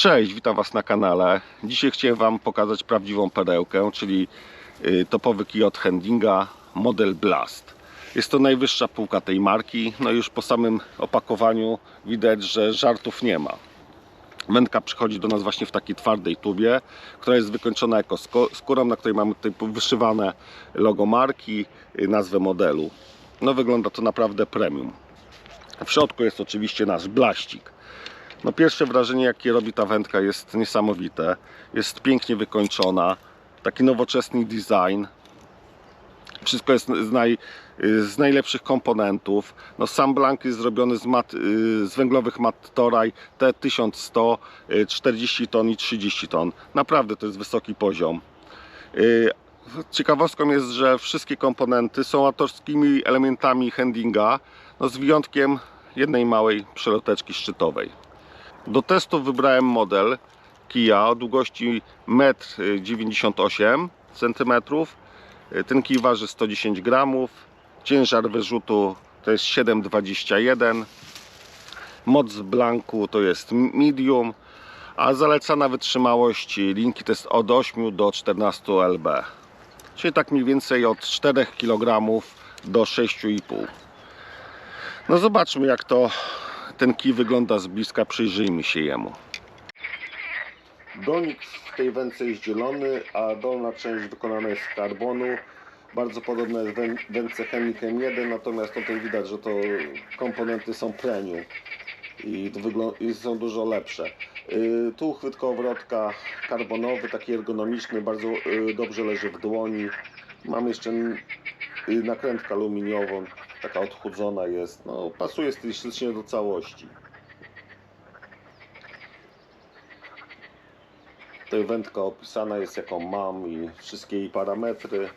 Cześć, witam Was na kanale. Dzisiaj chciałem Wam pokazać prawdziwą perełkę, czyli y, topowy kij od Hendinga model Blast. Jest to najwyższa półka tej marki, no już po samym opakowaniu widać, że żartów nie ma. Wędka przychodzi do nas właśnie w takiej twardej tubie, która jest wykończona jako skórą, na której mamy tutaj wyszywane logo marki, y, nazwę modelu. No wygląda to naprawdę premium. W środku jest oczywiście nasz blaścik. No pierwsze wrażenie jakie robi ta wędka jest niesamowite. Jest pięknie wykończona. Taki nowoczesny design. Wszystko jest z, naj, z najlepszych komponentów. No sam blank jest zrobiony z, mat, z węglowych mat Toraj T1100 y, 40 ton i 30 ton. Naprawdę to jest wysoki poziom. Y, Ciekawostką jest, że wszystkie komponenty są autorskimi elementami handlinga, no z wyjątkiem jednej małej przeloteczki szczytowej. Do testów wybrałem model kija o długości 1,98 cm. Ten kij waży 110 gramów. Ciężar wyrzutu to jest 7,21 Moc blanku to jest medium, a zalecana wytrzymałość linki to jest od 8 do 14 lb. Czyli tak mniej więcej od 4 kg do 6,5 No zobaczmy jak to ten kij wygląda z bliska, przyjrzyjmy się jemu. Donik w tej wędce jest zielony, a dolna część wykonana jest z karbonu. Bardzo podobna jest wę- wędce Chemikiem 1, natomiast tutaj widać, że to komponenty są premium i, i są dużo lepsze. Yy, tu uchwyt kołowrotka karbonowy, taki ergonomiczny, bardzo yy, dobrze leży w dłoni. Mam jeszcze yy, nakrętkę aluminiową, taka odchudzona jest. No, pasuje stylistycznie do całości. Tutaj wędka opisana jest jaką mam i wszystkie jej parametry.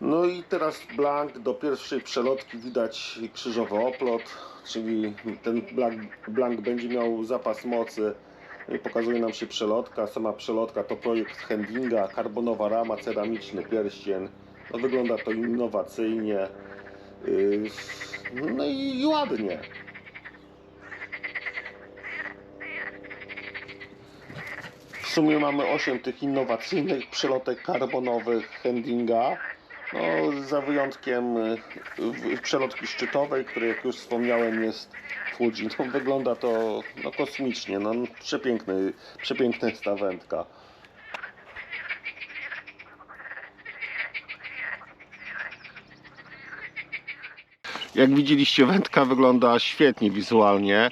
No i teraz blank do pierwszej przelotki widać krzyżowy oplot, czyli ten blank, blank będzie miał zapas mocy. No i Pokazuje nam się przelotka. Sama przelotka to projekt Handlinga, karbonowa rama, ceramiczny pierścień. No wygląda to innowacyjnie. Yy, No i ładnie. W sumie mamy 8 tych innowacyjnych przelotek karbonowych Handlinga. No, za wyjątkiem y, w- przelotki szczytowej, której jak już wspomniałem jest Fuji. No, wygląda to no, kosmicznie. No, przepiękny, przepiękna jest ta wędka. Jak widzieliście, wędka wygląda świetnie wizualnie.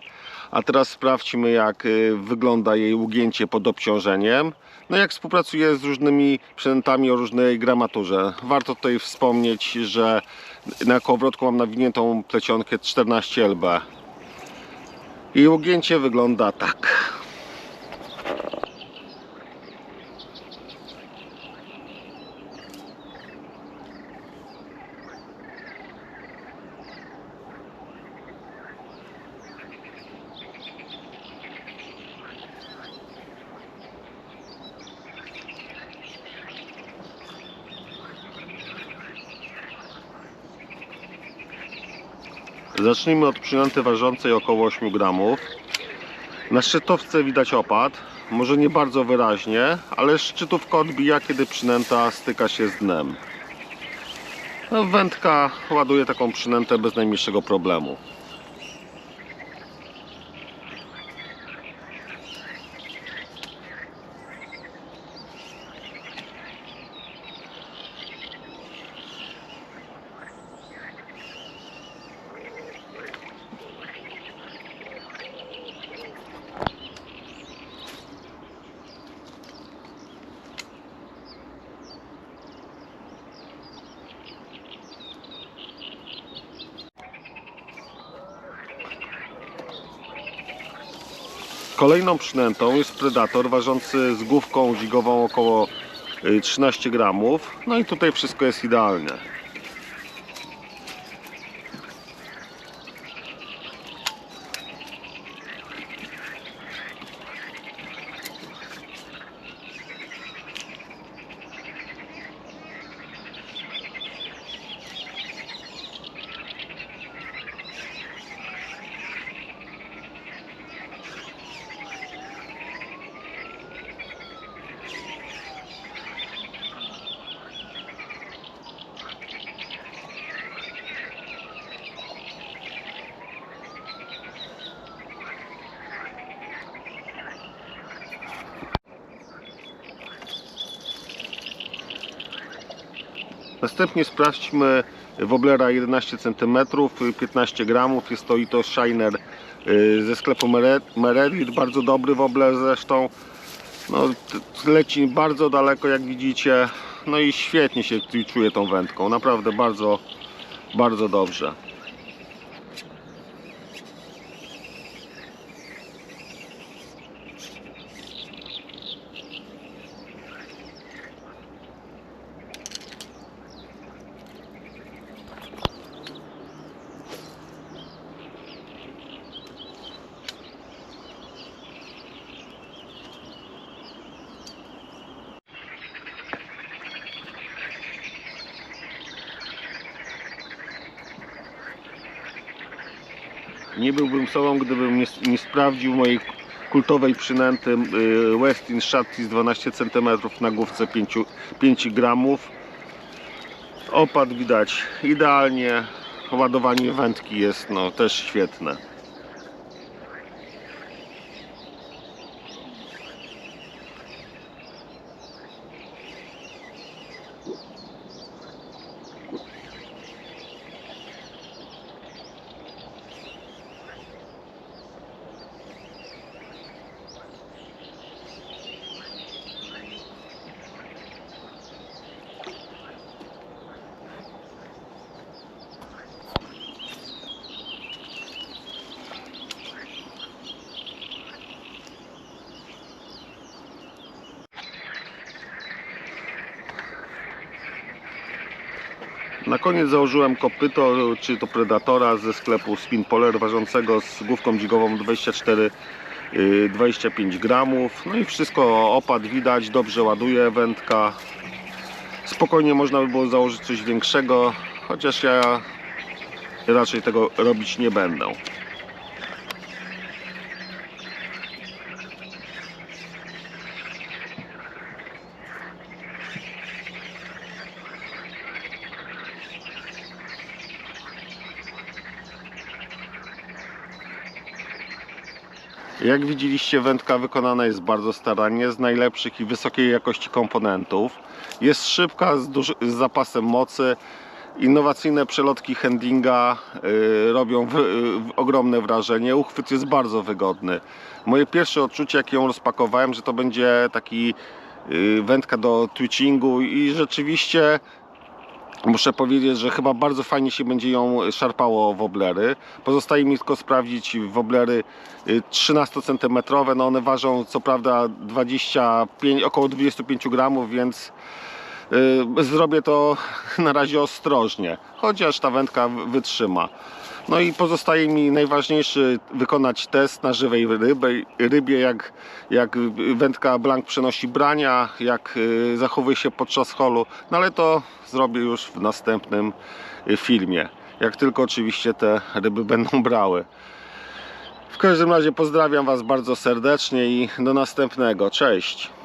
A teraz sprawdźmy, jak y, wygląda jej ugięcie pod obciążeniem. No jak współpracuje z różnymi przynętami o różnej gramaturze. Warto tutaj wspomnieć, że na kołowrotku mam nawiniętą plecionkę 14 lb. I ugięcie wygląda tak. Zacznijmy od przynęty ważącej około 8 gramów. Na szczytowce widać opad, może nie bardzo wyraźnie, ale szczytówka odbija, kiedy przynęta styka się z dnem. No, wędka ładuje taką przynętę bez najmniejszego problemu. Kolejną przynętą jest Predator ważący z główką dźwigową około y, 13 gramów. No i tutaj wszystko jest idealne. Następnie sprawdźmy woblera 11 cm, 15 gramów. Jest to Ito Shiner y, ze sklepu Mere- Meredith. Bardzo dobry wobler zresztą. No, leci bardzo daleko jak widzicie. No i świetnie się czuje tą wędką. Naprawdę bardzo, bardzo dobrze. Nie byłbym sobą, gdybym nie, nie sprawdził mojej kultowej przynęty Westin Shattis 12 cm na główce 5, 5 gramów. Opad widać idealnie. Ładowanie wędki jest no, też świetne. Na koniec założyłem kopyto, czy to Predatora ze sklepu Spin Poler ważącego z główką dźwigową 24 y, 25 gramów. No i wszystko opad widać, dobrze ładuje wędka. Spokojnie można by było założyć coś większego, chociaż ja raczej tego robić nie będę. Jak widzieliście, wędka wykonana jest bardzo starannie, z najlepszych i wysokiej jakości komponentów. Jest szybka, z, duży, z zapasem mocy. Innowacyjne przelotki handlinga y, robią w, y, ogromne wrażenie. Uchwyt jest bardzo wygodny. Moje pierwsze odczucie, jak ją rozpakowałem, że to będzie taki y, wędka do twitchingu i rzeczywiście Muszę powiedzieć, że chyba bardzo fajnie się będzie ją szarpało woblery. Pozostaje mi tylko sprawdzić woblery 13 cm. No one ważą co prawda 25, około 25 gramów, więc y, zrobię to na razie ostrożnie, chociaż ta wędka wytrzyma. No i pozostaje mi najważniejszy wykonać test na żywej ryby, rybie, jak, jak wędka blank przenosi brania, jak y, zachowuje się podczas holu, no ale to zrobię już w następnym y, filmie, jak tylko oczywiście te ryby będą brały. W każdym razie pozdrawiam Was bardzo serdecznie i do następnego. Cześć!